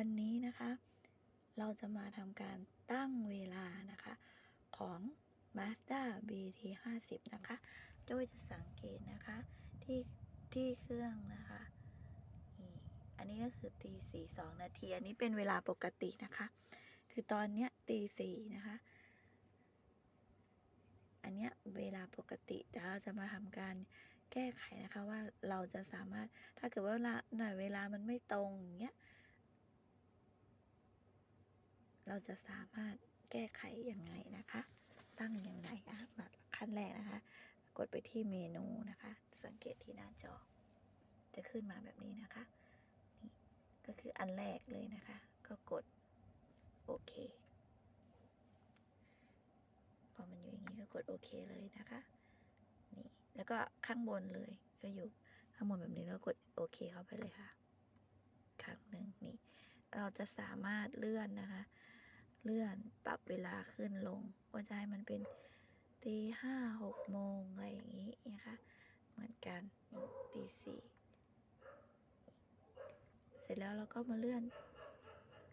วันนี้นะคะ เราจะมาทำการตั้งเวลานะคะ ของ Mazda BT 50 นะคะ โดยจะสังเกตนะคะที่ที่เครื่องนะคะนี่อันนี้ก็คือตีสี่สองนาที อันนี้เป็นเวลาปกตินะคะ คือตอนเนี้ยตีสี่นะคะ อันเนี้ยเวลาปกติ แต่เราจะมาทำการแก้ไขนะคะว่าเราจะสามารถถ้าเกิดว่าเวลาหน่อยเวลามันไม่ตรงอย่างเงี้ย เราจะสามารถแก้ไขยังไงนะคะ ตั้งยังไงอะแบบขั้นแรกนะคะ กดไปที่เมนูนะคะ สังเกตที่หน้าจอ จะขึ้นมาแบบนี้นะคะ นี่ก็คืออันแรกเลยนะคะ ก็กดโอเคพอมันอยู่อย่างนี้ก็กดโอเคเลยนะคะนี่แล้วก็ข้างบนเลยก็อยู่ข้างบนแบบนี้แล้วกดโอเคเข้าไปเลยค่ะครั้งหนึ่งนี่ เราจะสามารถเลื่อนนะคะ เลื่อนปรับเวลาขึ้นลงว่าจะให้มันเป็นตีห้าหกโมงอะไรอย่างนี้นะคะ เหมือนกันตีสี่เสร็จแล้วเราก็มาเลื่อน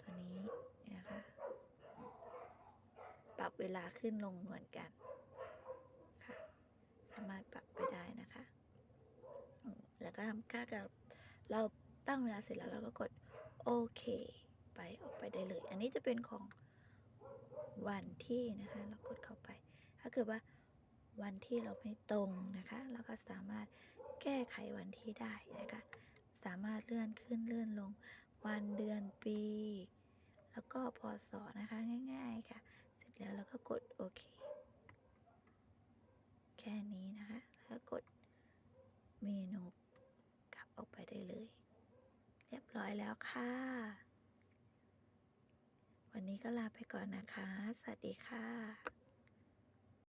ตัวนี้นะคะปรับเวลาขึ้นลงเหมือนกันค่ะ สามารถปรับไปได้นะคะ แล้วก็ทำค่ากับเราตั้งเวลาเสร็จแล้วเราก็กดโอเค ไปออกไปได้เลย อันนี้จะเป็นของ วันที่นะคะ เรากดเข้าไป ถ้าเกิดว่าวันที่เราไม่ตรงนะคะเราก็สามารถแก้ไขวันที่ได้นะคะ สามารถเลื่อนขึ้นเลื่อนลง วันเดือนปี แล้วก็พศนะคะง่ายๆค่ะ เสร็จแล้วเราก็กดโอเค แค่นี้นะคะแล้วก็กดเมนูกลับออกไปได้เลย เรียบร้อยแล้วค่ะ วันนี้ก็ลาไปก่อนนะคะ สวัสดีค่ะ